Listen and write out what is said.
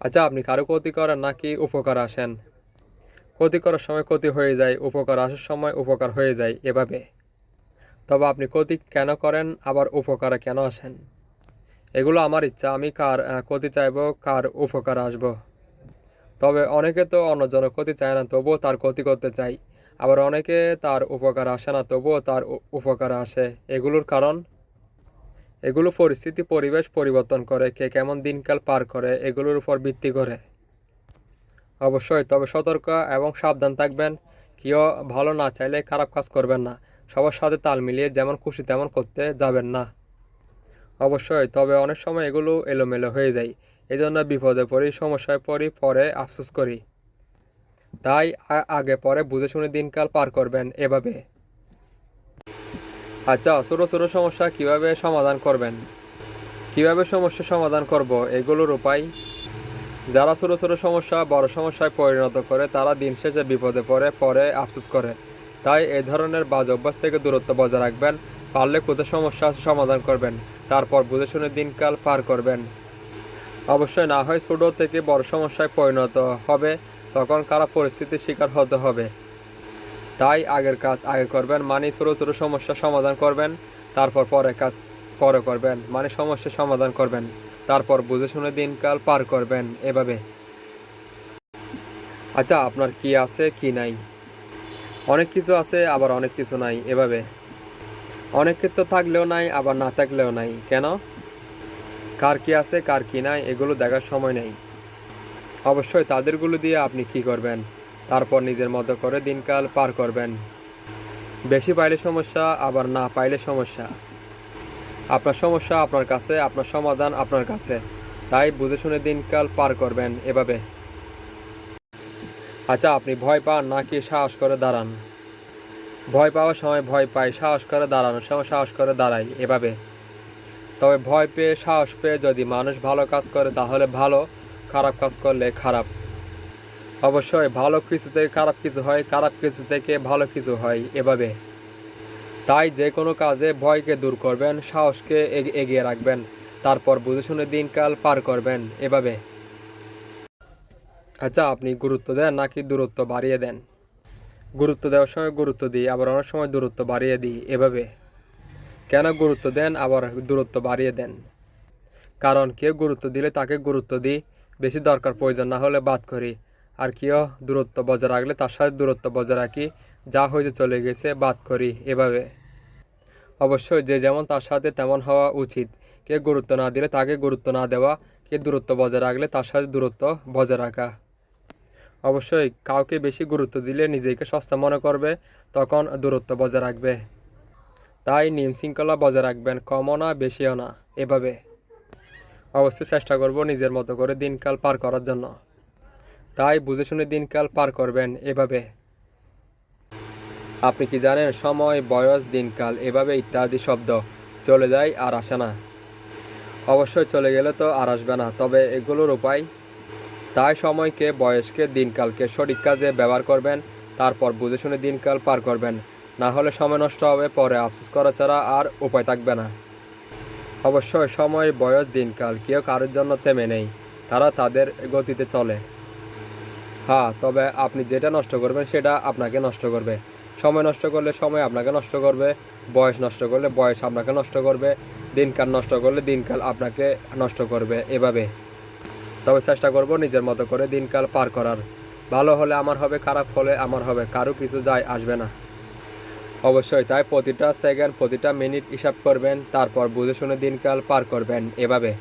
আচ্ছা আপনি কারও ক্ষতি করেন নাকি উপকার আসেন? ক্ষতি করার সময় ক্ষতি হয়ে যায়, উপকার আসার সময় উপকার হয়ে যায় এভাবে। তবে আপনি ক্ষতি কেন করেন, আবার উপকারে কেন আসেন? এগুলো আমার ইচ্ছা, আমি কার ক্ষতি চাইব, কার উপকার আসব? তবে অনেকে তো অন্যজনের ক্ষতি চায় না, তবুও তার ক্ষতি করতে চাই। আবার অনেকে তার উপকার আসে না, তবুও তার উপকার আসে। এগুলোর কারণ? এগুলো পরিস্থিতি, পরিবেশ পরিবর্তন করে, কে কেমন দিনকাল পার করে, এগুলোর উপর ভিত্তি করে। অবশ্যই, তবে সতর্ক এবং সাবধান থাকবেন। কেউ ভালো না চাইলে খারাপ কাজ করবেন না। সবার সাথে তাল মিলিয়ে যেমন খুশি তেমন করতে যাবেন না। অবশ্যই, তবে অনেক সময় এগুলো এলোমেলো হয়ে যায়। এই জন্য বিপদে পড়ি, সমস্যায় পড়ি, পরে আফসোস করি। তাই আগে পরে বুঝে শুনে দিনকাল পার করবেন এভাবে। আচ্ছা ছোটো ছোটো সমস্যা কীভাবে সমাধান করবেন? কীভাবে সমস্যা সমাধান করব? এগুলোর উপায়? যারা ছোটো ছোটো সমস্যা, বড় সমস্যায় পরিণত করে, তারা দিন শেষে বিপদে পড়ে, পরে আফসোস করে। তাই এই ধরনের বাজ অভ্যাস থেকে দূরত্ব বজায় রাখবেন, পারলে কোথায় সমস্যা সমাধান করবেন, তারপর বুঝে শুনে দিনকাল পার করবেন। অবশ্যই না হয় ছোটো থেকে বড় সমস্যায় পরিণত হবে, তখন কারা পরিস্থিতির শিকার হতে হবে। তাই আগের কাজ আগে করবেন মানে ছোটো ছোটো সমস্যা সমাধান করবেন, তারপর পরে কাজ পরে করবেন মানে সমস্যা সমাধান করবেন, তারপর বুঝে শুনে দিনকাল পার করবেন, এভাবে। আচ্ছা আপনার কি আছে, কি নাই? অনেক কিছু আছে, আবার অনেক কিছু নাই, এভাবে। অনেক কিছু থাকলেও নাই, আবার না থাকলেও নাই, কেন? কার কি আছে, কার কি নাই, এগুলো দেখার সময় নেই। অবশ্যই তাদেরগুলো দিয়ে আপনি কি করবেন? তারপর নিজের মতো করে দিনকাল পার করবেন। বেশি পাইলে সমস্যা, আবার না পাইলে সমস্যা। আপনার সমস্যা আপনার কাছে, আপনার সমাধান আপনার কাছে। তাই বুঝে শুনে দিনকাল পার করবেন এভাবে। আচ্ছা আপনি ভয় পান নাকি সাহস করে দাঁড়ান? ভয় পাওয়ার সময় ভয় পাই, সাহস করে দাঁড়ানোর সময় সাহস করে দাঁড়াই, এভাবে। তবে ভয় পেয়ে, সাহস পেয়ে যদি মানুষ ভালো কাজ করে, তাহলে ভালো, খারাপ কাজ করলে খারাপ। অবশ্যই ভালো কিছু থেকে খারাপ কিছু হয়, খারাপ কিছু থেকে ভালো কিছু হয় এভাবে। তাই যে কোনো কাজে ভয়কে দূর করবেন, সাহসকে এগ- এগিয়ে রাখবেন। তারপর বুঝে শুনে দিনকাল পার করবেন এভাবে। আচ্ছা আপনি গুরুত্ব দেন নাকি দূরত্ব বাড়িয়ে দেন? গুরুত্ব দেওয়ার সময় গুরুত্ব দিই, আবার অনেক সময় দূরত্ব বাড়িয়ে দিই এভাবে। কেন গুরুত্ব দেন, আবার দূরত্ব বাড়িয়ে দেন? কারণ কেউ গুরুত্ব দিলে তাকে গুরুত্ব দিই, বেশি দরকার প্রয়োজন না হলে বাদ করি। আর কেউ দূরত্ব বজায় রাখলে তার সাথে দূরত্ব বজায় রাখি। যা হয়েছে চলে গেছে, বাদ করি এভাবে। অবশ্যই যে যেমন তার সাথে তেমন হওয়া উচিত। কে গুরুত্ব না দিলে তাকে গুরুত্ব না দেওয়া, কে দূরত্ব বজায় রাখলে তার সাথে দূরত্ব বজায় রাখা। অবশ্যই কাউকে বেশি গুরুত্ব দিলে নিজেকে সস্তা মনে করবে, তখন দূরত্ব বজায় রাখবে। তাই নিয়ম শৃঙ্খলা বজায় রাখবেন, কমও না, বেশিও না, এভাবে। অবশ্যই চেষ্টা করব নিজের মতো করে দিনকাল পার করার জন্য। তাই বুঝে শুনে দিনকাল পার করবেন এভাবে। আপনি কি জানেন সময়, বয়স, দিনকাল এভাবে ইত্যাদি শব্দ চলে যায় আর আসে না। অবশ্যই চলে গেলে তো আর আসবে না, তবে এগুলোর উপায়? তাই সময়কে, বয়সকে, দিনকালকে সঠিক কাজে ব্যবহার করবেন, তারপর বুঝে শুনে দিনকাল পার করবেন। না হলে সময় নষ্ট হবে, পরে আফসোস করা ছাড়া আর উপায় থাকবে না। অবশ্যই সময়, বয়স, দিনকাল কেউ কারোর জন্য থেমে নেই, তারা তাদের গতিতে চলে। হ্যাঁ তবে আপনি যেটা নষ্ট করবেন সেটা আপনাকে নষ্ট করবে। সময় নষ্ট করলে সময় আপনাকে নষ্ট করবে, বয়স নষ্ট করলে বয়স আপনাকে নষ্ট করবে, দিনকাল নষ্ট করলে দিনকাল আপনাকে নষ্ট করবে এভাবে। তবে চেষ্টা করব নিজের মতো করে দিনকাল পার করার। ভালো হলে আমার হবে, খারাপ হলে আমার হবে, কারও কিছু যায় আসবে না। অবশ্যই তাই প্রতিটা সেকেন্ড, প্রতিটা মিনিট হিসাব করবেন, তারপর বুঝে শুনে দিনকাল পার করবেন এভাবে।